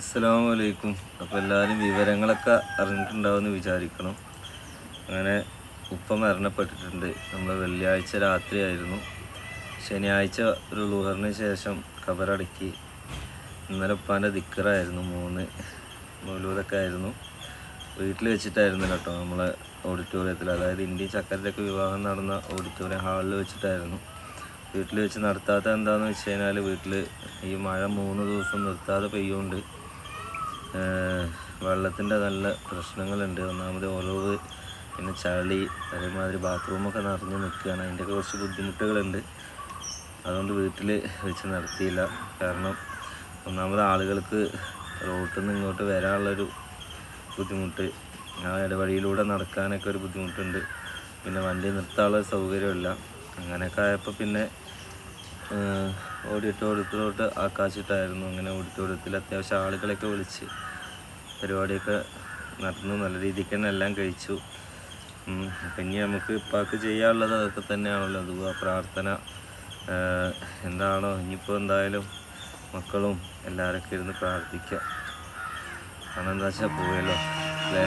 അസ്സലാമു വലൈക്കും അപ്പോൾ എല്ലാവരും വിവരങ്ങളൊക്കെ അറിഞ്ഞിട്ടുണ്ടാവുമെന്ന് വിചാരിക്കണം. അങ്ങനെ ഉപ്പ മരണപ്പെട്ടിട്ടുണ്ട്. നമ്മൾ വെള്ളിയാഴ്ച രാത്രിയായിരുന്നു. ശനിയാഴ്ച ഒരു ലുഹറിന് ശേഷം കബറടക്കി ഇന്നലെ ഉപ്പാന്റെ ദിക്കറായിരുന്നു. മൂന്ന് മൗലൂദൊക്കെ ആയിരുന്നു. വീട്ടിൽ വെച്ചിട്ടായിരുന്നു കേട്ടോ നമ്മളെ ഓഡിറ്റോറിയത്തിൽ. അതായത് ഇന്ത്യൻ ചക്കരത്തൊക്കെ വിവാഹം നടന്ന ഓഡിറ്റോറിയം ഹാളിൽ വെച്ചിട്ടായിരുന്നു. വീട്ടിൽ വെച്ച് നടത്താത്ത എന്താണെന്ന് വെച്ച് കഴിഞ്ഞാൽ വീട്ടിൽ ഈ മഴ മൂന്ന് ദിവസം നിർത്താതെ പെയ്യുകൊണ്ട് വെള്ളത്തിന്റെ നല്ല പ്രശ്നങ്ങളുണ്ട്. ഒന്നാമത് ഒലവ് പിന്നെ ചളി അതേമാതിരി ബാത്റൂമൊക്കെ നിറഞ്ഞ് നിൽക്കുകയാണ്. അതിന്റെയൊക്കെ കുറച്ച് ബുദ്ധിമുട്ടുകളുണ്ട്. അതുകൊണ്ട് വീട്ടിൽ വെച്ച് നടത്തിയില്ല കാരണം ഒന്നാമത് ആളുകൾക്ക് റോട്ടിൽ നിന്ന് ഇങ്ങോട്ട് വരാനുള്ളൊരു ബുദ്ധിമുട്ട്. ആ ഇടവഴിയിലൂടെ നടക്കാനൊക്കെ ഒരു ബുദ്ധിമുട്ടുണ്ട്. പിന്നെ വണ്ടി നിർത്താനുള്ള സൗകര്യമില്ല. അങ്ങനെയൊക്കെ ആയപ്പോൾ പിന്നെ ഓഡിറ്റോറിയത്തിലോട്ട് ആക്കാച്ചിട്ടായിരുന്നു അങ്ങനെ ഓഡിറ്റോറിയത്തിൽ അത്യാവശ്യം ആളുകളെയൊക്കെ വിളിച്ച് പരിപാടിയൊക്കെ നടന്നു. നല്ല രീതിക്ക് തന്നെ എല്ലാം കഴിച്ചു. പിന്നെ നമുക്ക് ഇപ്പാക്ക് ചെയ്യാനുള്ളത് അതൊക്കെ തന്നെയാണല്ലോ. അത് പ്രാർത്ഥന എന്താണോ? ഇനിയിപ്പോൾ എന്തായാലും മക്കളും എല്ലാവരൊക്കെ ഇരുന്ന് പ്രാർത്ഥിക്കുക കാരണം എന്താ വെച്ചാൽ പോയല്ലോ അല്ലേ?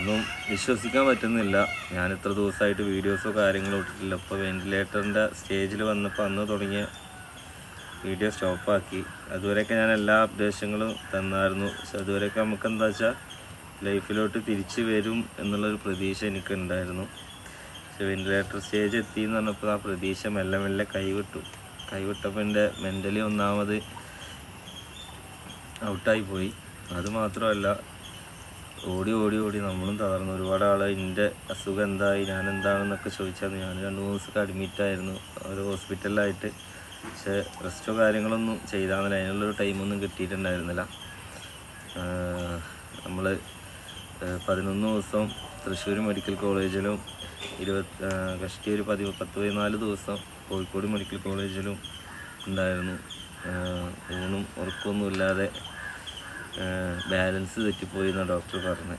ഒന്നും വിശ്വസിക്കാൻ പറ്റുന്നില്ല. ഞാൻ ഇത്ര ദിവസമായിട്ട് വീഡിയോസോ കാര്യങ്ങളോ ഇട്ടിട്ടില്ല. ഇപ്പോൾ വെന്റിലേറ്ററിന്റെ സ്റ്റേജിൽ വന്നപ്പോൾ അന്ന് തുടങ്ങിയ വീഡിയോ സ്റ്റോപ്പാക്കി. അതുവരെയൊക്കെ ഞാൻ എല്ലാ അപ്ഡേഷനുകളും തന്നായിരുന്നു. പക്ഷെ അതുവരെയൊക്കെ നമുക്ക് എന്താ വെച്ചാൽ ലൈഫിലോട്ട് തിരിച്ചു വരും എന്നുള്ളൊരു പ്രതീക്ഷ എനിക്കുണ്ടായിരുന്നു. പക്ഷെ വെന്റിലേറ്റർ സ്റ്റേജ് എത്തി എന്ന് പറഞ്ഞപ്പോൾ ആ പ്രതീക്ഷ മെല്ലെ മെല്ലെ കൈവിട്ടു. കൈവിട്ടപ്പോൾ എന്റെ മെന്റലി ഒന്നാമത് ഔട്ടായി പോയി. അത് മാത്രമല്ല ഓടി ഓടി ഓടി. നമ്മളും തളർന്നു. ഒരുപാട് ആളെ എന്റെ അസുഖം എന്തായി? ഞാൻ എന്താണെന്നൊക്കെ ചോദിച്ചാൽ ഞാൻ രണ്ട് മൂന്ന് ദിവസമൊക്കെ അഡ്മിറ്റായിരുന്നു ഒരു ഹോസ്പിറ്റലിലായിട്ട് പക്ഷേ റെസ്റ്റോ കാര്യങ്ങളൊന്നും ചെയ്താൽ അതിനുള്ളൊരു ടൈമൊന്നും കിട്ടിയിട്ടുണ്ടായിരുന്നില്ല. നമ്മൾ പതിനൊന്ന് ദിവസം തൃശ്ശൂർ മെഡിക്കൽ കോളേജിലും ഇരുപത് കഷ്ടി ഒരു പതി പത്ത് പതിനാല് ദിവസം കോഴിക്കോട് മെഡിക്കൽ കോളേജിലും ഉണ്ടായിരുന്നു. ഊണും ഉറക്കമൊന്നും ഇല്ലാതെ ബാലൻസ് തെറ്റിപ്പോയി എന്നാണ് ഡോക്ടർ പറഞ്ഞത്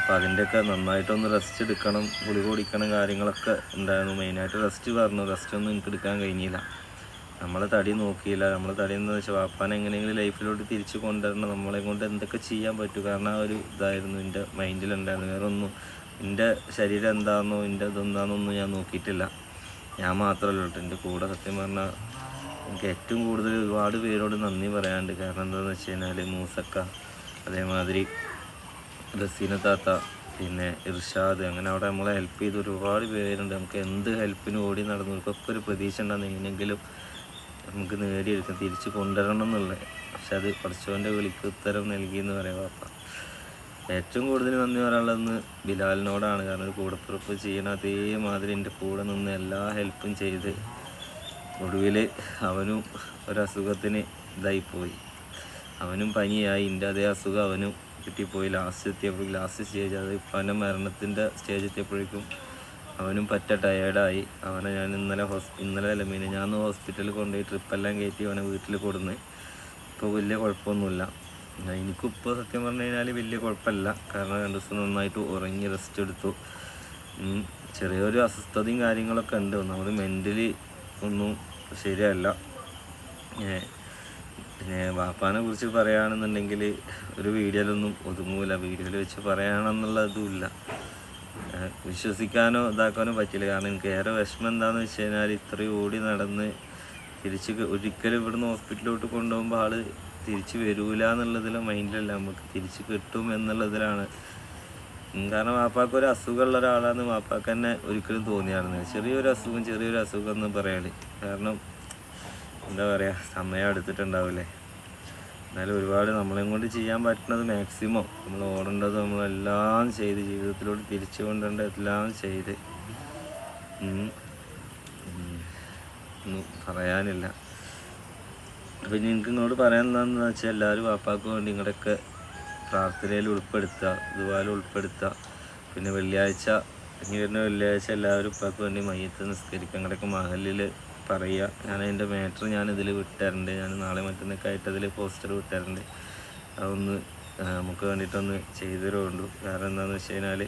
അപ്പം അതിന്റെയൊക്കെ നന്നായിട്ടൊന്ന് റെസ്റ്റ് എടുക്കണം ഗുളിക കുടിക്കണം കാര്യങ്ങളൊക്കെ ഉണ്ടായിരുന്നു മെയിനായിട്ട് റെസ്റ്റ് പറഞ്ഞു. റെസ്റ്റ് ഒന്നും എനിക്ക് എടുക്കാൻ കഴിഞ്ഞില്ല. നമ്മൾ തടി നോക്കിയില്ല. നമ്മൾ തടി എന്ന് വെച്ചാൽ വാപ്പാനെ എങ്ങനെയെങ്കിലും ലൈഫിലോട്ട് തിരിച്ചു കൊണ്ടുവരണം. നമ്മളെ കൊണ്ട് എന്തൊക്കെ ചെയ്യാൻ പറ്റും? കാരണം ആ ഒരു ഇതായിരുന്നു എന്റെ മൈൻഡിലുണ്ടായിരുന്നു വേറെ ഒന്നും എന്റെ ശരീരം എന്താണെന്നോ എന്റെ ഇതെന്താണെന്നൊന്നും ഞാൻ നോക്കിയിട്ടില്ല. ഞാൻ മാത്രമല്ല കേട്ടോ. എന്റെ കൂടെ സത്യം പറഞ്ഞാൽ എനിക്ക് ഏറ്റവും കൂടുതൽ ഒരുപാട് പേരോട് നന്ദി പറയാനുണ്ട്. കാരണം എന്താണെന്ന് വെച്ച് കഴിഞ്ഞാൽ മൂസക്ക അതേമാതിരി റസീന താത്ത പിന്നെ ഇർഷാദ് അങ്ങനെ അവിടെ നമ്മളെ ഹെൽപ്പ് ചെയ്ത് ഒരുപാട് പേരുണ്ട്. നമുക്ക് എന്ത് ഹെൽപ്പിന് ഓടി നടന്നവർക്കൊക്കെ ഒരു പ്രതീക്ഷ ഉണ്ടാകുന്ന നമുക്ക് നേടിയെടുക്കാം തിരിച്ച് കൊണ്ടുവരണം എന്നുള്ളത്. പക്ഷെ അത് പഠിച്ചവന്റെ വിളിക്ക് ഉത്തരം നൽകി എന്ന് പറയാം പാപ്പ ഏറ്റവും കൂടുതൽ നന്ദി പറയാനുള്ളതെന്ന് ബിലാലിനോടാണ്. കാരണം ഒരു കൂടപ്പുറപ്പ് ചെയ്യണ അതേമാതിരി എന്റെ കൂടെ നിന്ന് എല്ലാ ഹെൽപ്പും ചെയ്ത് ഒടുവിൽ അവനും ഒരസുഖത്തിന് ഇതായിപ്പോയി. അവനും പനിയായി. എന്റെ അതേ അസുഖം അവനും കിട്ടിപ്പോയി. ലാസ്റ്റ് എത്തിയപ്പോൾ ലാസ്റ്റ് സ്റ്റേജ് അത് അവന്റെ മരണത്തിന്റെ സ്റ്റേജ് എത്തിയപ്പോഴേക്കും അവനും പറ്റ ടയേർഡായി അവനെ ഞാൻ ഇന്നലെ ഹോസ് ഇന്നലെ അല്ല മീനെ ഞാൻ ഹോസ്പിറ്റലിൽ കൊണ്ടുപോയി ട്രിപ്പെല്ലാം കയറ്റി അവനെ വീട്ടിൽ കൊടുന്ന്. ഇപ്പോൾ വലിയ കുഴപ്പമൊന്നുമില്ല. എനിക്കിപ്പോൾ സത്യം പറഞ്ഞു കഴിഞ്ഞാൽ വലിയ കുഴപ്പമില്ല. കാരണം രണ്ട് ദിവസം നന്നായിട്ട് ഉറങ്ങി റെസ്റ്റ് എടുത്തു. ചെറിയൊരു അസ്വസ്ഥതയും കാര്യങ്ങളൊക്കെ ഉണ്ട്. നമ്മൾ മെന്റലി ഒന്നും ശരിയല്ല. പിന്നെ വാപ്പാനെ കുറിച്ച് പറയുകയാണെന്നുണ്ടെങ്കിൽ ഒരു വീഡിയോയിലൊന്നും ഒതുങ്ങൂല. വീഡിയോയിൽ വെച്ച് പറയുകയാണെന്നുള്ള ഇതുമില്ല വിശ്വസിക്കാനോ ഇതാക്കാനോ പറ്റില്ല. കാരണം എനിക്ക് ഏറെ വിഷമം എന്താണെന്ന് വെച്ച് കഴിഞ്ഞാൽ ഇത്രയും ഓടി നടന്ന് തിരിച്ച് ഒരിക്കലും ഇവിടുന്ന് ഹോസ്പിറ്റലിലോട്ട് കൊണ്ടുപോകുമ്പോൾ ആൾ തിരിച്ച് വരൂല എന്നുള്ളതിലെ മൈൻഡിലല്ല. നമുക്ക് തിരിച്ച് കിട്ടും എന്നുള്ളതിലാണ് കാരണം വാപ്പാക്ക് ഒരു അസുഖമുള്ള ഒരാളാന്ന് വാപ്പാക്ക് തന്നെ ഒരിക്കലും തോന്നിയായിരുന്നു. ചെറിയൊരു അസുഖം ചെറിയൊരു അസുഖം എന്ന് പറയണ് കാരണം എന്താ പറയുക സമയം എടുത്തിട്ടുണ്ടാവില്ലേ? എന്നാലും ഒരുപാട് നമ്മളെയും കൊണ്ട് ചെയ്യാൻ പറ്റുന്നത് മാക്സിമം നമ്മൾ ഓടേണ്ടത് നമ്മളെല്ലാം ചെയ്ത് ജീവിതത്തിലോട്ട് തിരിച്ചു കൊണ്ടുണ്ട് എല്ലാം ചെയ്ത്. ഒന്നും പറയാനില്ല. അപ്പം എനിക്ക് നിങ്ങളോട് പറയാൻ എന്താണെന്ന് വെച്ചാൽ എല്ലാവരും വാപ്പാക്ക് വേണ്ടി നിങ്ങളുടെയൊക്കെ പ്രാർത്ഥനയിൽ ഉൾപ്പെടുത്തുക ഇതുപോലെ ഉൾപ്പെടുത്തുക. പിന്നെ വെള്ളിയാഴ്ച ഇനി വരുന്ന വെള്ളിയാഴ്ച എല്ലാവരും ഇപ്പം വേണ്ടി മയ്യത്ത് നിസ്കരിക്കുക കിടക്കും. മഹലിൽ പറയുക ഞാൻ അതിന്റെ മാറ്റർ ഞാൻ ഇതിൽ വിട്ടുതരുന്നുണ്ട് ഞാൻ നാളെ മറ്റന്നൊക്കെ ആയിട്ട് അതിൽ പോസ്റ്റർ വിട്ടുതരുന്നുണ്ട് അതൊന്ന് നമുക്ക് വേണ്ടിയിട്ടൊന്ന് ചെയ്തു തരുള്ളൂ കാരണം എന്താണെന്ന് വെച്ച് കഴിഞ്ഞാൽ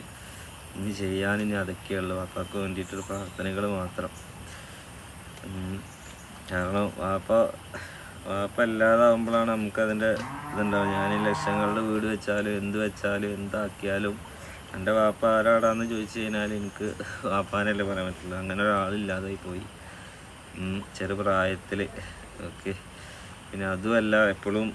ഇനി ചെയ്യാൻ ഇനി അതൊക്കെയുള്ളൂ വാപ്പാക്ക് വേണ്ടിയിട്ടൊരു പ്രാർത്ഥനകൾ മാത്രം. കാരണം വാപ്പ വാപ്പ അല്ലാതാവുമ്പോഴാണ് നമുക്കതിന്റെ ഇതുണ്ടാവും ഞാൻ ഈ ലക്ഷങ്ങളുടെ വീട് വെച്ചാലും എന്ത് വെച്ചാലും എന്താക്കിയാലും എന്റെ വാപ്പ ആരാടാന്ന് ചോദിച്ചു കഴിഞ്ഞാൽ എനിക്ക് വാപ്പാനല്ലേ പറയാൻ പറ്റുള്ളൂ. അങ്ങനെ ഒരാളില്ലാതായി പോയി. ചെറുപ്രായത്തിൽ ഓക്കെ. പിന്നെ അതുമല്ല എപ്പോഴും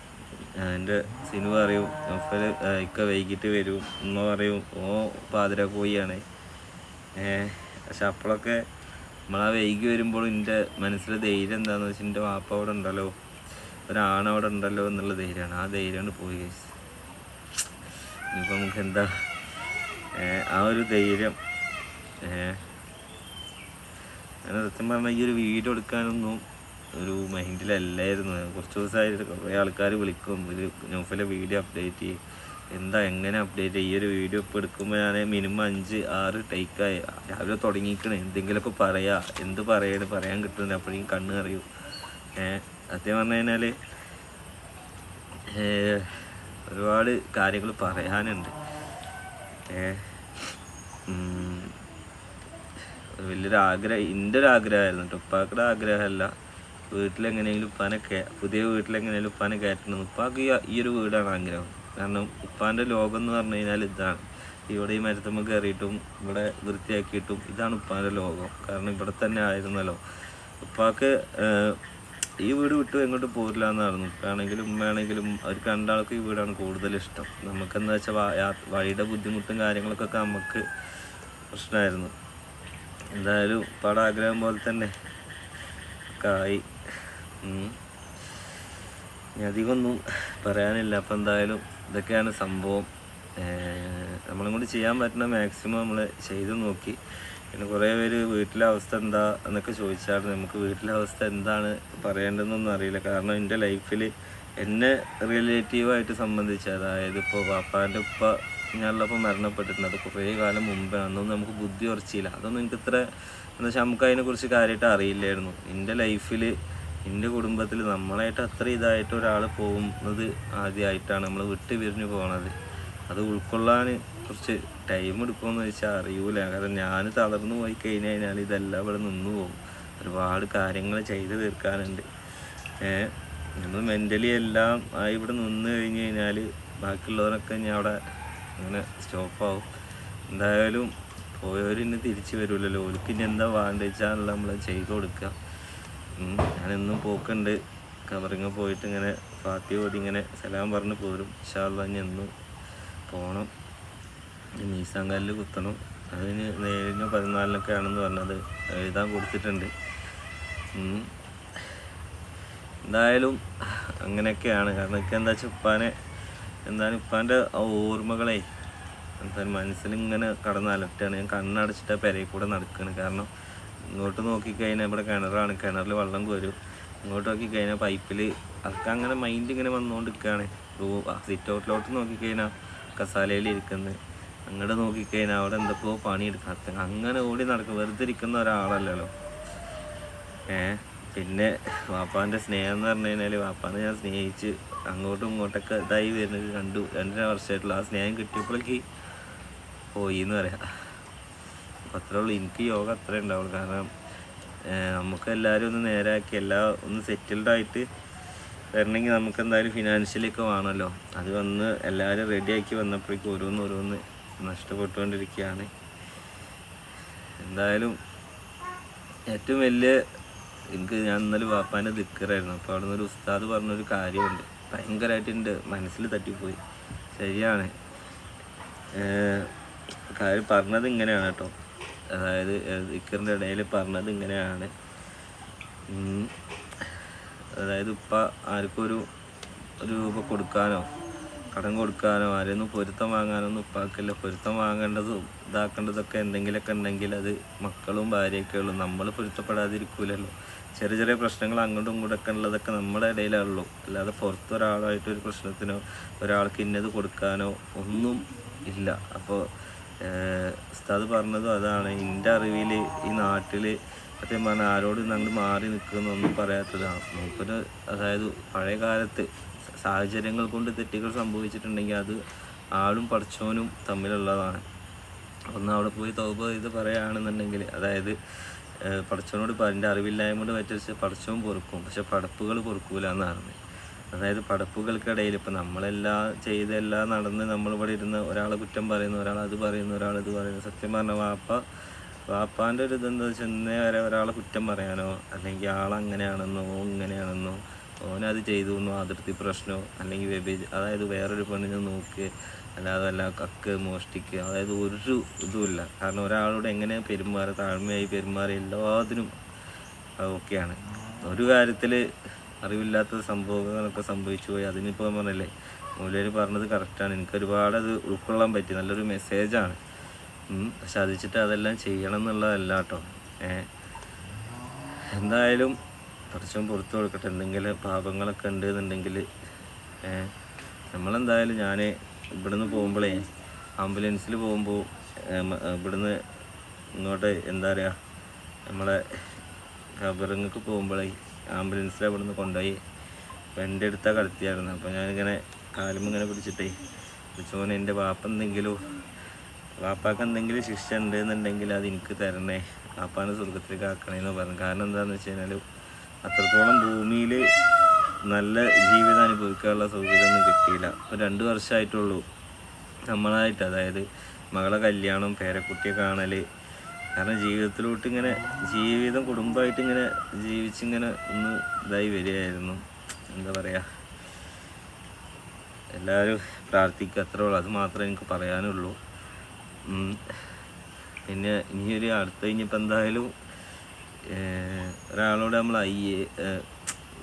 എന്റെ സിനിമ പറയും നൗഫൽ ഇക്ക വൈകിട്ട് വരും. ഉമ്മ പറയും ഓ പാതിര പോയിയാണ്. പക്ഷെ അപ്പോഴൊക്കെ നമ്മളാ വൈകി വരുമ്പോൾ എന്റെ മനസ്സിലെ ധൈര്യം എന്താണെന്ന് വെച്ചാൽ എന്റെ വാപ്പ അവിടെ ഉണ്ടല്ലോ. ഒരാണ് അവിടെ ഉണ്ടല്ലോ എന്നുള്ള ധൈര്യമാണ്. ആ ധൈര്യമാണ് പോയി. ഇനിയിപ്പോൾ നമുക്ക് എന്താ ആ ഒരു ധൈര്യം അങ്ങനെ സത്യം പറഞ്ഞാൽ ഈ ഒരു വീഡിയോ എടുക്കാനൊന്നും ഒരു മൈൻഡിലല്ലായിരുന്നു. കുറച്ച് ദിവസമായിട്ട് കുറേ ആൾക്കാർ വിളിക്കും ഒരു ന്യൂഫല വീഡിയോ അപ്ഡേറ്റ് ചെയ്യും. എന്താ എങ്ങനെ അപ്ഡേറ്റ് ഈ ഒരു വീഡിയോ ഇപ്പോൾ എടുക്കുമ്പോൾ ഞാൻ മിനിമം അഞ്ച് ആറ് ടൈക്കായി രാവിലെ തുടങ്ങിക്കണേ എന്തെങ്കിലുമൊക്കെ പറയാ. എന്ത് പറയണ്? പറയാൻ കിട്ടുന്നില്ല. അപ്പോഴേക്കും കണ്ണ് അറിയൂ ഏഹ് സത്യം പറഞ്ഞു കഴിഞ്ഞാൽ ഒരുപാട് കാര്യങ്ങൾ പറയാനുണ്ട്. വലിയൊരു ആഗ്രഹം എന്റെ ഒരു ആഗ്രഹമായിരുന്നു കേട്ടോ ഉപ്പാക്കുടെ ആഗ്രഹമല്ല. വീട്ടിലെങ്ങനെയെങ്കിലും ഉപ്പാനെ കേ പുതിയ വീട്ടിലെങ്ങനെയെങ്കിലും ഉപ്പാനെ കയറ്റണം. ഉപ്പാക്ക് ഈ ഒരു വീടാണ് ആഗ്രഹം. കാരണം ഉപ്പാന്റെ ലോകം എന്ന് പറഞ്ഞു കഴിഞ്ഞാൽ ഇതാണ്. ഇവിടെ ഈ മരത്തമ്മ കയറിയിട്ടും ഇവിടെ വൃത്തിയാക്കിയിട്ടും ഇതാണ് ഉപ്പാന്റെ ലോകം. കാരണം ഇവിടെ തന്നെ ആയിരുന്നല്ലോ. ഉപ്പാക്ക് ഈ വീട് വിട്ടു എങ്ങോട്ടും പോരില്ല എന്നായിരുന്നു. ഉപ്പാണെങ്കിലും ഉമ്മയാണെങ്കിലും അവർക്ക് രണ്ടാൾക്കും ഈ വീടാണ് കൂടുതൽ ഇഷ്ടം. നമുക്കെന്താ വെച്ചാൽ വഴിയുടെ ബുദ്ധിമുട്ടും കാര്യങ്ങളൊക്കെ നമുക്ക് പ്രശ്നമായിരുന്നു. എന്തായാലും ഉപ്പാടെ ആഗ്രഹം പോലെ തന്നെ കായി. ഇനി അധികമൊന്നും പറയാനില്ല. അപ്പം എന്തായാലും ഇതൊക്കെയാണ് സംഭവം. നമ്മളും കൂടി ചെയ്യാൻ പറ്റുന്ന മാക്സിമം നമ്മൾ ചെയ്തു നോക്കി. പിന്നെ കുറേ പേര് വീട്ടിലെ അവസ്ഥ എന്താ എന്നൊക്കെ ചോദിച്ചാൽ നമുക്ക് വീട്ടിലെ അവസ്ഥ എന്താണ് പറയേണ്ടതെന്നൊന്നും അറിയില്ല. കാരണം എന്റെ ലൈഫിൽ എന്നെ റിലേറ്റീവായിട്ട് സംബന്ധിച്ച് അതായത് ഇപ്പോൾ പാപ്പാന്റെ ഉപ്പ ഞാനുള്ളപ്പോൾ മരണപ്പെട്ടിട്ടുണ്ട്. അത് കുറേ കാലം മുമ്പേ. അന്നൊന്നും നമുക്ക് ബുദ്ധി ഉറച്ചില്ല. അതൊന്നും എനിക്ക് ഇത്ര എന്താ വെച്ചാൽ നമുക്ക് അതിനെക്കുറിച്ച് കാര്യമായിട്ട് അറിയില്ലായിരുന്നു. എന്റെ ലൈഫിൽ എന്റെ കുടുംബത്തിൽ നമ്മളായിട്ട് അത്ര ഇതായിട്ട് ഒരാൾ പോകുന്നത് ആദ്യമായിട്ടാണ് നമ്മൾ വിട്ടു പിരിഞ്ഞു പോകണത് അത് ഉൾക്കൊള്ളാൻ കുറച്ച് ടൈം എടുക്കുമെന്ന് വെച്ചാൽ അറിയൂല. കാരണം ഞാൻ തളർന്നു പോയി കഴിഞ്ഞ് കഴിഞ്ഞാൽ ഇതെല്ലാം ഇവിടെ നിന്ന് പോകും. ഒരുപാട് കാര്യങ്ങൾ ചെയ്ത് തീർക്കാനുണ്ട്. നമ്മൾ മെന്റലി എല്ലാം ആയി ഇവിടെ നിന്ന് കഴിഞ്ഞ് കഴിഞ്ഞാൽ ബാക്കിയുള്ളവരൊക്കെ ഞാൻ അവിടെ അങ്ങനെ സ്റ്റോപ്പാവും എന്തായാലും പോയവർ തിരിച്ചു വരുമല്ലോ ഓർക്ക് ഇനി എന്താ വേണ്ടത് നമ്മൾ ചെയ്ത് കൊടുക്കുക. ഞാനെന്നും പോക്കുണ്ട്. കവറിങ് പോയിട്ട് ഇങ്ങനെ ഫാത്തി ഓടി ഇങ്ങനെ സലാം പറഞ്ഞ് പോരും. ഇഷാള്ള ഇനി എന്നും പോകണം മീസാങ്കല്ല് കുത്തണം. അതിന് നേരിനോ പതിനാലിനൊക്കെ ആണെന്ന് പറഞ്ഞത്. എഴുതാൻ കൊടുത്തിട്ടുണ്ട്. എന്തായാലും അങ്ങനെയൊക്കെയാണ്. കാരണം എനിക്ക് എന്താ വെച്ചാൽ ഉപ്പാനെ എന്താണ് ഉപ്പാന്റെ ഓർമ്മകളെ എന്താ മനസ്സിലിങ്ങനെ കടന്ന് അലട്ടാണ്. ഞാൻ കണ്ണടച്ചിട്ട് പെരയിൽ കൂടെ നടക്കുകയാണ് കാരണം ഇങ്ങോട്ട് നോക്കിക്കഴിഞ്ഞാൽ ഇവിടെ കിണറാണ്. കിണറിൽ വെള്ളം കോരും. ഇങ്ങോട്ട് നോക്കിക്കഴിഞ്ഞാൽ പൈപ്പിൽ അതൊക്കെ അങ്ങനെ മൈൻഡ് ഇങ്ങനെ വന്നുകൊണ്ടിരിക്കുകയാണ് സിറ്റ് ഔട്ടിലോട്ട് നോക്കിക്കഴിഞ്ഞാൽ കസാലയിൽ ഇരിക്കുന്നത് അങ്ങോട്ട് നോക്കിക്കഴിഞ്ഞാൽ അവിടെ എന്തൊക്കെയോ പണിയെടുക്കാത്ത. അങ്ങനെ ഓടി നടക്കും. വെറുതെ ഇരിക്കുന്ന ഒരാളല്ലല്ലോ. ഏ പിന്നെ വാപ്പാന്റെ സ്നേഹം എന്ന് പറഞ്ഞു കഴിഞ്ഞാൽ വാപ്പാനെ ഞാൻ സ്നേഹിച്ച് അങ്ങോട്ടും ഇങ്ങോട്ടൊക്കെ ഇതായി വരുന്നത് കണ്ടു. രണ്ടര വർഷമായിട്ടുള്ള. ആ സ്നേഹം കിട്ടിയപ്പോഴേക്ക് പോയി എന്ന് പറയാം. അപ്പം അത്രേ ഉള്ളൂ. എനിക്ക് യോഗ അത്രേ ഉണ്ടാവുള്ളൂ. കാരണം നമുക്ക് എല്ലാവരും ഒന്ന് നേരാക്കി എല്ലാം ഒന്ന് സെറ്റിൽഡ് ആയിട്ട് വരണമെങ്കിൽ നമുക്ക് എന്തായാലും ഫിനാൻഷ്യലി ഒക്കെ വേണമല്ലോ. അത് വന്ന് എല്ലാവരും റെഡിയാക്കി വന്നപ്പോഴേക്കും ഓരോന്ന് ഓരോന്ന് നഷ്ടപ്പെട്ടുകൊണ്ടിരിക്കുകയാണ്. എന്തായാലും ഏറ്റവും വലിയ എനിക്ക് ഞാൻ ഇന്നലെ വാപ്പാന്റെ ദിക്കറായിരുന്നു. അപ്പോൾ അവിടെ നിന്നൊരു ഉസ്താദ് പറഞ്ഞൊരു കാര്യമുണ്ട്. ഭയങ്കരമായിട്ട് എന്റെ മനസ്സിൽ തട്ടിപ്പോയി. ശരിയാണ്. കാര്യം പറഞ്ഞത് ഇങ്ങനെയാണ് കേട്ടോ. അതായത് ദിക്കറിന്റെ ഇടയിൽ പറഞ്ഞത് ഇങ്ങനെയാണ്. അതായത് ഇപ്പം ആർക്കും ഒരു ഒരു രൂപ കൊടുക്കാനോ കടം കൊടുക്കാനോ ആരെയൊന്നും പൊരുത്തം വാങ്ങാനൊന്നും ഉപ്പാക്കില്ല. പൊരുത്തം വാങ്ങേണ്ടതും ഇതാക്കേണ്ടതൊക്കെ എന്തെങ്കിലുമൊക്കെ ഉണ്ടെങ്കിൽ അത് മക്കളും ഭാര്യയൊക്കെ ഉള്ളൂ. നമ്മൾ പൊരുത്തപ്പെടാതിരിക്കൂലല്ലോ. ചെറിയ ചെറിയ പ്രശ്നങ്ങൾ അങ്ങോട്ടും ഇങ്ങോട്ടൊക്കെ ഉള്ളതൊക്കെ നമ്മുടെ ഇടയിലുള്ളൂ അല്ലാതെ പുറത്ത് ഒരാളായിട്ട് ഒരു പ്രശ്നത്തിനോ ഒരാൾക്ക് ഇന്നത് കൊടുക്കാനോ ഒന്നും ഇല്ല. അപ്പോൾ ഉസ്താദ് പറഞ്ഞതും അതാണ്. എന്റെ അറിവിൽ ഈ നാട്ടിൽ സത്യം പറഞ്ഞാൽ ആരോടും ഞങ്ങൾ മാറി നിൽക്കുന്നൊന്നും പറയാത്തതാണ് നമുക്കൊരു അതായത് പഴയ കാലത്ത് സാഹചര്യങ്ങൾ കൊണ്ട് തെറ്റുകൾ സംഭവിച്ചിട്ടുണ്ടെങ്കിൽ അത് ആളും പഠിച്ചവനും തമ്മിലുള്ളതാണ്. ഒന്ന് അവിടെ പോയി തൗബ ഇത് പറയുകയാണെന്നുണ്ടെങ്കിൽ അതായത് പഠിച്ചവനോട് അതിന്റെ അറിവില്ലായ്മ കൊണ്ട് പറ്റിച്ച് പടച്ചവൻ പൊറുക്കും. പക്ഷെ പടപ്പുകൾ പൊറുക്കൂല എന്നാണ്. അതായത് പടപ്പുകൾക്കിടയിൽ ഇപ്പം നമ്മളെല്ലാം ചെയ്തെല്ലാം നടന്ന് നമ്മളിവിടെ ഇരുന്ന് ഒരാളെ കുറ്റം പറയുന്നു ഒരാൾ അത് പറയുന്നു ഒരാൾ ഇത് പറയുന്നു. സത്യം പറഞ്ഞ വാപ്പ വാപ്പാന്റെ ഒരു ഇതെന്താ വെച്ചാൽ ഇന്നേ വരെ ഒരാളെ കുറ്റം പറയാനോ അല്ലെങ്കിൽ ആളങ്ങനെയാണെന്നോ ഇങ്ങനെയാണെന്നോ ഓനത് ചെയ്തു എന്നോ അതിർത്തി പ്രശ്നമോ അല്ലെങ്കിൽ വ്യഭിച അതായത് വേറൊരു പെണ്ണിനെ നോക്ക് അല്ലാതെ അല്ല കക്ക് മോഷ്ടിക്കുക അതായത് ഒരു ഇതുമില്ല. കാരണം ഒരാളോട് എങ്ങനെ പെരുമാറുക താഴ്മയായി പെരുമാറി എല്ലാത്തിനും ഓക്കെയാണ്. ഒരു കാര്യത്തിൽ അറിവില്ലാത്ത സംഭവങ്ങളൊക്കെ സംഭവിച്ചു പോയി. അതിനിപ്പോൾ പറഞ്ഞല്ലേ മൂലര് പറഞ്ഞത് കറക്റ്റാണ്. എനിക്ക് ഒരുപാട് അത് ഉൾക്കൊള്ളാൻ പറ്റി. നല്ലൊരു മെസ്സേജാണ്. പക്ഷെ അതിച്ചിട്ട് അതെല്ലാം ചെയ്യണം എന്നുള്ളതല്ല കേട്ടോ. എന്തായാലും കുറച്ചും പുറത്തു കൊടുക്കട്ടെ. എന്തെങ്കിലും പാപങ്ങളൊക്കെ ഉണ്ട് എന്നുണ്ടെങ്കിൽ നമ്മളെന്തായാലും ഞാൻ ഇവിടുന്ന് പോകുമ്പോഴേ ആംബുലൻസിൽ പോകുമ്പോൾ ഇവിടുന്ന് ഇങ്ങോട്ട് എന്താ പറയുക നമ്മളെ ഖബറിങ്ങൾക്ക് പോകുമ്പോഴേ ആംബുലൻസിൽ അവിടുന്ന് കൊണ്ടുപോയി അപ്പം എന്റെ അടുത്താണ് കടത്തിയായിരുന്നു. അപ്പോൾ ഞാനിങ്ങനെ കാലും ഇങ്ങനെ പിടിച്ചിട്ടേ പിടിച്ചോൻ എന്റെ വാപ്പ എന്തെങ്കിലും വാപ്പാക്ക് എന്തെങ്കിലും ശിക്ഷ ഉണ്ട് എന്നുണ്ടെങ്കിൽ അത് എനിക്ക് തരണേ. വാപ്പാണ് സ്വർഗത്തിലേക്ക് ആക്കണേന്ന് പറഞ്ഞു. കാരണം എന്താണെന്ന് വെച്ച് കഴിഞ്ഞാൽ അത്രത്തോളം ഭൂമിയിൽ നല്ല ജീവിതം അനുഭവിക്കാനുള്ള സൗകര്യമൊന്നും കിട്ടിയില്ല. ഇപ്പോൾ രണ്ട് വർഷമായിട്ടുള്ളൂ നമ്മളായിട്ട്. അതായത് മകളെ കല്യാണം പേരക്കുട്ടിയെ കാണൽ കാരണം ജീവിതത്തിലോട്ട് ഇങ്ങനെ ജീവിതം കുടുംബമായിട്ട് ഇങ്ങനെ ജീവിച്ചിങ്ങനെ ഒന്ന് ഇതായി വരികയായിരുന്നു. എന്താ പറയുക എല്ലാവരും പ്രാർത്ഥിക്കുക അത്രേ ഉള്ളൂ. അത് മാത്രമേ എനിക്ക് പറയാനുള്ളൂ. പിന്നെ ഇനിയൊരു അടുത്ത കഴിഞ്ഞപ്പോൾ എന്തായാലും ഒരാളോട് നമ്മൾ അയ്യേ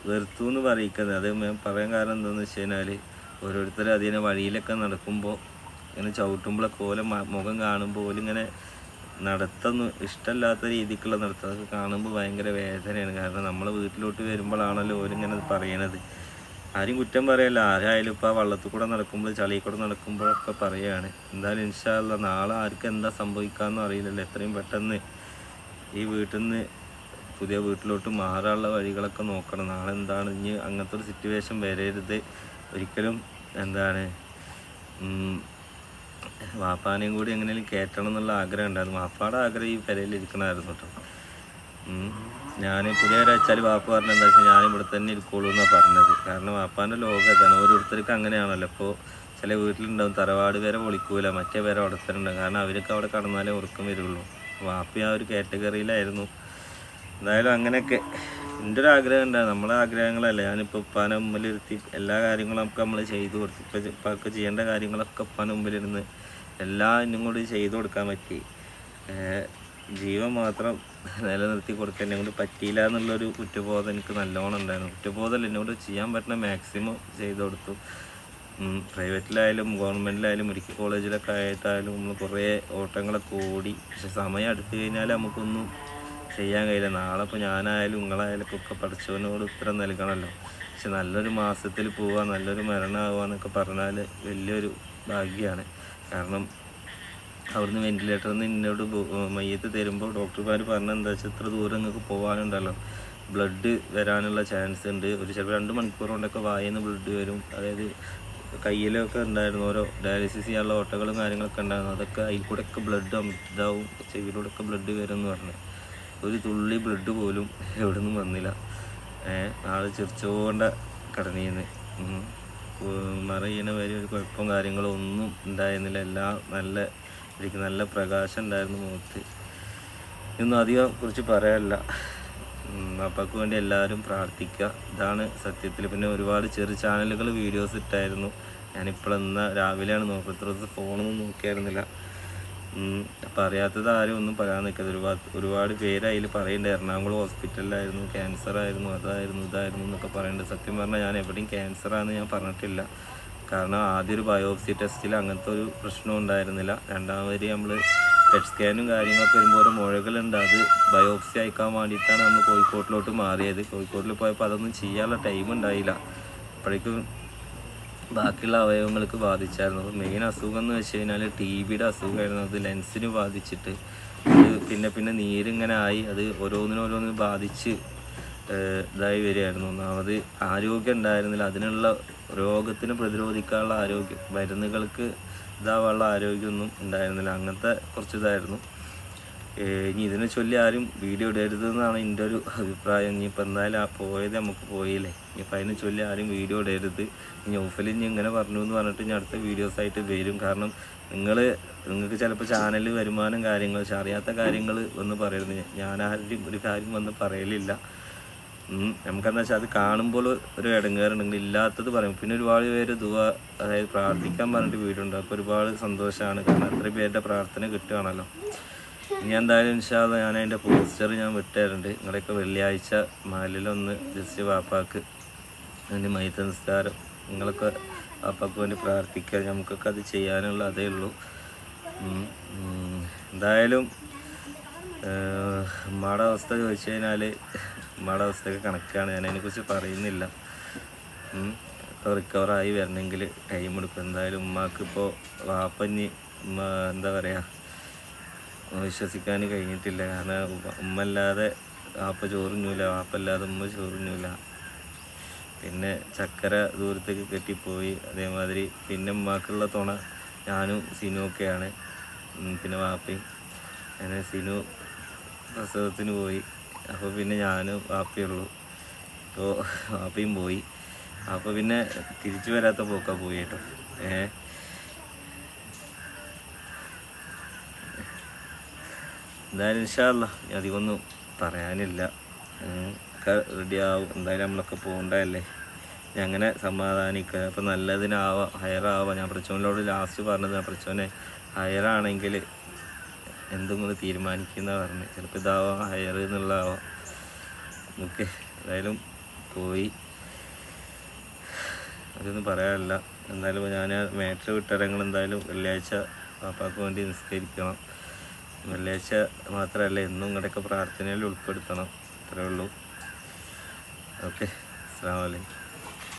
വെറുത്തു എന്ന് പറയിക്കുന്നത് അത് പറയാൻ കാരണം എന്താണെന്ന് വെച്ച് കഴിഞ്ഞാൽ ഓരോരുത്തർ അതിനെ വഴിയിലൊക്കെ നടക്കുമ്പോൾ ഇങ്ങനെ ചവിട്ടുമ്പോഴൊക്കെ ഓലെ മുഖം കാണുമ്പോൾ ഓലിങ്ങനെ നടത്തുന്നു ഇഷ്ടമല്ലാത്ത രീതിക്കുള്ള നടത്തം അതൊക്കെ കാണുമ്പോൾ ഭയങ്കര വേദനയാണ്. കാരണം നമ്മൾ വീട്ടിലോട്ട് വരുമ്പോഴാണല്ലോ ഓരിങ്ങനെ പറയണത്. ആരും കുറ്റം പറയല്ല. ആരായാലും ഇപ്പോൾ ആ വള്ളത്തിൽ കൂടെ നടക്കുമ്പോൾ ചളി കൂടെ നടക്കുമ്പോഴൊക്കെ പറയുകയാണ് എന്തായാലും ഇൻഷാല്ല നാളെ ആർക്ക് എന്താ സംഭവിക്കാമെന്നും അറിയില്ലല്ലോ. എത്രയും പെട്ടെന്ന് ഈ വീട്ടിൽ നിന്ന് പുതിയ വീട്ടിലോട്ട് മാറാനുള്ള വഴികളൊക്കെ നോക്കണം. നാളെ എന്താണ്? ഇനി അങ്ങനത്തെ ഒരു സിറ്റുവേഷൻ വരരുത്. ഒരിക്കലും എന്താണ് വാപ്പാനെയും കൂടി എങ്ങനെയും കയറ്റണം എന്നുള്ള ആഗ്രഹം ഉണ്ടായിരുന്നു. വാപ്പാടെ ആഗ്രഹം ഈ പെരയിൽ ഇരിക്കണമായിരുന്നു കേട്ടോ. ഞാൻ പുതിയ ഒരാഴ്ചാൽ വാപ്പ പറഞ്ഞ എന്താ വെച്ചാൽ ഞാൻ ഇവിടെ തന്നെ ഇരിക്കുള്ളൂ എന്നാണ് പറഞ്ഞത്. കാരണം വാപ്പാന്റെ ലോകം ഇതാണ് ഓരോരുത്തർക്ക് അങ്ങനെയാണല്ലോ. ഇപ്പോൾ ചില വീട്ടിലുണ്ടാവും തറവാട് വരെ പൊളിക്കൂല മറ്റേ പേരെ അവിടെ തന്നെ ഉണ്ടാവും. കാരണം അവർക്ക് അവിടെ കടന്നാലേ ഉറക്കം വരുള്ളൂ. വാപ്പി ആ ഒരു കാറ്റഗറിയിലായിരുന്നു എന്തായാലും അങ്ങനെയൊക്കെ. എന്റെ ഒരു ആഗ്രഹം ഉണ്ടായിരുന്നു നമ്മളെ ആഗ്രഹങ്ങളല്ല. ഞാനിപ്പോൾ ഉപ്പാനെ മുമ്പിലിരുത്തി എല്ലാ കാര്യങ്ങളും നമുക്ക് നമ്മൾ ചെയ്തു കൊടുത്തു ഇപ്പം ഇപ്പൊക്കെ ചെയ്യേണ്ട കാര്യങ്ങളൊക്കെ ഉപ്പാനെ മുമ്പിലിരുന്ന് എല്ലാം ഇന്നും കൂടി ചെയ്തു കൊടുക്കാൻ പറ്റി. ജീവൻ മാത്രം നിലനിർത്തി കൊടുക്കാൻ എന്നെ കൊണ്ട് പറ്റിയില്ല എന്നുള്ളൊരു കുറ്റബോധം എനിക്ക് നല്ലോണം ഉണ്ടായിരുന്നു. കുറ്റബോധമല്ല എന്നോട് ചെയ്യാൻ പറ്റുന്ന മാക്സിമം ചെയ്തു കൊടുത്തു. പ്രൈവറ്റിലായാലും ഗവൺമെന്റിലായാലും മെഡിക്കൽ കോളേജിലൊക്കെ ആയിട്ടായാലും നമ്മൾ കുറേ ഓട്ടങ്ങളൊക്കെ ഓടി. പക്ഷെ സമയം അടുത്തു കഴിഞ്ഞാൽ നമുക്കൊന്നും ചെയ്യാൻ കഴിയില്ല. നാളെ ഇപ്പോൾ ഞാനായാലും നിങ്ങളായാലും ഇപ്പോൾ ഒക്കെ പഠിച്ചവനോട് ഉത്തരം നൽകണമല്ലോ. പക്ഷെ നല്ലൊരു മാസത്തിൽ പോവുക നല്ലൊരു മരണമാവുക എന്നൊക്കെ പറഞ്ഞാൽ വലിയൊരു ഭാഗ്യമാണ്. കാരണം അവിടുന്ന് വെന്റിലേറ്ററിൽ നിന്ന് എന്നോട് മയ്യത്ത് തരുമ്പോൾ ഡോക്ടർമാർ പറഞ്ഞ എന്താ വെച്ചാൽ ഇത്ര ദൂരം നിങ്ങൾക്ക് പോകാനുണ്ടല്ലോ ബ്ലഡ് വരാനുള്ള ചാൻസ് ഉണ്ട്. ഒരു ചിലപ്പോൾ രണ്ട് മണിക്കൂർ കൊണ്ടൊക്കെ വായന്ന് ബ്ലഡ് വരും. അതായത് കയ്യിലൊക്കെ ഉണ്ടായിരുന്നു ഓരോ ഡയാലിസിസ് ചെയ്യാനുള്ള ഓട്ടകളും കാര്യങ്ങളൊക്കെ ഉണ്ടായിരുന്നു. അതൊക്കെ അതിൽ കൂടെയൊക്കെ ബ്ലഡ് ഇതാവും ചെവിയിലൂടെയൊക്കെ ബ്ലഡ് വരും എന്ന് പറഞ്ഞു. ഒരു തുള്ളി ബ്ലഡ് പോലും എവിടെ നിന്നും വന്നില്ല ആൾ ചിരിച്ചുകൊണ്ട് കടനീന്ന് മറയണ വരെ ഒരു കുഴപ്പം കാര്യങ്ങളോ ഒന്നും ഉണ്ടായിരുന്നില്ല. എല്ലാം നല്ല എനിക്ക് നല്ല പ്രകാശം ഉണ്ടായിരുന്നു മുഖത്ത്. ഇന്നും അധികം കുറിച്ച് പറയാനില്ല അപ്പക്ക് വേണ്ടി എല്ലാവരും പ്രാർത്ഥിക്കുക. ഇതാണ് സത്യത്തിൽ. പിന്നെ ഒരുപാട് ചെറു ചാനലുകൾ വീഡിയോസ് ഇട്ടായിരുന്നു. ഞാനിപ്പോൾ എന്നാ രാവിലെയാണ് നോക്കുന്നത്. ഫോണൊന്നും നോക്കിയായിരുന്നില്ല. അറിയാത്തത് ആരും ഒന്നും പറയാൻ നിൽക്കരുത്. ഒരുപാട് ഒരുപാട് പേര് അതിൽ പറയുന്നുണ്ട് എറണാകുളം ഹോസ്പിറ്റലിലായിരുന്നു ക്യാൻസർ ആയിരുന്നു അതായിരുന്നു ഇതായിരുന്നു എന്നൊക്കെ പറയുന്നുണ്ട് സത്യം പറഞ്ഞാൽ ഞാൻ എവിടെയും ക്യാൻസറാണെന്ന് ഞാൻ പറഞ്ഞിട്ടില്ല. കാരണം ആദ്യം ഒരു ബയോപ്സി ടെസ്റ്റിൽ അങ്ങനത്തെ ഒരു പ്രശ്നവും ഉണ്ടായിരുന്നില്ല. രണ്ടാമത് നമ്മൾ പെറ്റ് സ്കാനും കാര്യങ്ങളൊക്കെ വരുമ്പോൾ ഓരോ മുഴകളുണ്ട്. അത് ബയോപ്സി അയക്കാൻ വേണ്ടിയിട്ടാണ് നമ്മൾ കോഴിക്കോട്ടിലോട്ട് മാറിയത്. കോഴിക്കോട്ടിൽ പോയപ്പോൾ അതൊന്നും ചെയ്യാനുള്ള ടൈം ഉണ്ടായില്ല. അപ്പോഴേക്കും ബാക്കിയുള്ള അവയവങ്ങൾക്ക് ബാധിച്ചായിരുന്നു. അപ്പോൾ മെയിൻ അസുഖം എന്ന് വെച്ച് കഴിഞ്ഞാൽ ടി ബിയുടെ അസുഖമായിരുന്നു. അത് ലെൻസിന് ബാധിച്ചിട്ട് അത് പിന്നെ പിന്നെ നീരിങ്ങനെ ആയി അത് ഓരോന്നിനും ഓരോന്നിനും ബാധിച്ച് ഇതായി വരികയായിരുന്നു. ഒന്നാമത് ആരോഗ്യം ഉണ്ടായിരുന്നില്ല. അതിനുള്ള രോഗത്തിന് പ്രതിരോധിക്കാനുള്ള ആരോഗ്യം മരുന്നുകൾക്ക് ഇതാവാനുള്ള ആരോഗ്യമൊന്നും ഉണ്ടായിരുന്നില്ല. അങ്ങനത്തെ കുറച്ച് ഇതായിരുന്നു. ഇനി ഇതിനെ ചൊല്ലി ആരും വീഡിയോ ഇടരുത് എന്നാണ് എന്റെ ഒരു അഭിപ്രായം. ഇനിയിപ്പോൾ എന്തായാലും ആ പോയത് നമുക്ക് പോയില്ലേ? ഇനിയിപ്പോൾ അതിനെ ചൊല്ലി ആരും വീഡിയോ ഇടരുത്. ഇനി ഓഫിൽ ഇനി ഇങ്ങനെ പറഞ്ഞു എന്ന് പറഞ്ഞിട്ട് ഇനി അടുത്ത വീഡിയോസായിട്ട് വരും. കാരണം നിങ്ങൾ നിങ്ങൾക്ക് ചിലപ്പോൾ ചാനൽ വരുമാനം കാര്യങ്ങൾ അറിയാത്ത കാര്യങ്ങൾ ഒന്ന് പറയരുത്. ഞാൻ ആരും ഒരു കാര്യം വന്ന് പറയലില്ല. നമുക്കെന്താ വെച്ചാൽ അത് കാണുമ്പോൾ ഒരു ഇടങ്ങേറുണ്ടെങ്കിൽ ഇല്ലാത്തത് പറയും. പിന്നെ ഒരുപാട് പേര് ദുവ അതായത് പ്രാർത്ഥിക്കാൻ പറഞ്ഞിട്ട് വീടുണ്ട് അപ്പോൾ ഒരുപാട് സന്തോഷമാണ് കാരണം അത്രയും പേരുടെ പ്രാർത്ഥന കിട്ടുകയാണല്ലോ. ഇനി എന്തായാലും ഇൻഷാല്ല ഞാൻ അതിന്റെ പോസ്റ്റർ ഞാൻ വിട്ടുതരുന്നുണ്ട് നിങ്ങളൊക്കെ വെള്ളിയാഴ്ച മാലിലൊന്ന് ജസ്റ്റ് വാപ്പാക്ക് അതിന്റെ മൈത്ത നിസ്കാരം നിങ്ങളൊക്കെ വാപ്പാക്ക് വേണ്ടി പ്രാർത്ഥിക്കുക. നമുക്കൊക്കെ അത് ചെയ്യാനുള്ള അതേ ഉള്ളൂ. എന്തായാലും ഉമ്മയുടെ അവസ്ഥ ചോദിച്ചു കഴിഞ്ഞാൽ ഉമ്മയുടെ അവസ്ഥയൊക്കെ കണക്കാണ്. ഞാൻ അതിനെക്കുറിച്ച് പറയുന്നില്ല. ഇപ്പോൾ റിക്കവറായി വരണമെങ്കിൽ ടൈം എടുക്കും. എന്തായാലും ഉമ്മാക്കിപ്പോൾ വാപ്പഞ്ഞ് എന്താ പറയുക വിശ്വസിക്കാൻ കഴിഞ്ഞിട്ടില്ല. കാരണം ഉമ്മ- ആപ്പ ചോറിഞ്ഞൂല വാപ്പല്ലാതെ ഉമ്മ ചോറിഞ്ഞൂല. പിന്നെ ചക്കര ദൂരത്തേക്ക് കെട്ടിപ്പോയി. അതേമാതിരി പിന്നെ ഉമ്മാക്കുള്ള തുണ ഞാനും സിനു ഒക്കെയാണ്. ഉം, പിന്നെ വാപ്പയും. അങ്ങനെ സിനു പ്രസവത്തിന് പോയി. അപ്പോൾ പിന്നെ ഞാനും വാപ്പയുള്ളൂ അപ്പോൾ വാപ്പയും പോയി. അപ്പോൾ പിന്നെ തിരിച്ചു വരാത്ത പോക്കാണ് പോയി കേട്ടോ. ഏ എന്തായാലും ഇൻഷാല്ല അധികമൊന്നും പറയാനില്ല. ഒക്കെ റെഡിയാവും എന്തായാലും നമ്മളൊക്കെ പോകണ്ടല്ലേ ഞാൻ അങ്ങനെ സമാധാനിക്കുക. അപ്പം നല്ലതിനാവാം ഹയറാവാം ഞാൻ പ്രച്ചോനോട് ലാസ്റ്റ് പറഞ്ഞത് ഞാൻ പ്രച്ചോനെ ഹയറാണെങ്കിൽ എന്തും കൂടെ തീരുമാനിക്കുന്ന പറഞ്ഞു. ചിലപ്പോൾ ഇതാവാം ഹയർ എന്നുള്ളതാവാം. ഓക്കെ എന്തായാലും പോയി. അതൊന്നും പറയാനില്ല. എന്തായാലും ഞാൻ മാറ്റർ വിട്ടിറങ്ങൾ എന്തായാലും വെള്ളിയാഴ്ച പാപ്പാക്ക് വേണ്ടി നിസ്കരിക്കണം. വെള്ളിയാഴ്ച മാത്രമല്ല എന്നും ഇങ്ങോട്ടൊക്കെ പ്രാർത്ഥനയിൽ ഉൾപ്പെടുത്തണം. അത്രേ ഉള്ളൂ. ഓക്കെ. അസ്സാം വലൈക്കും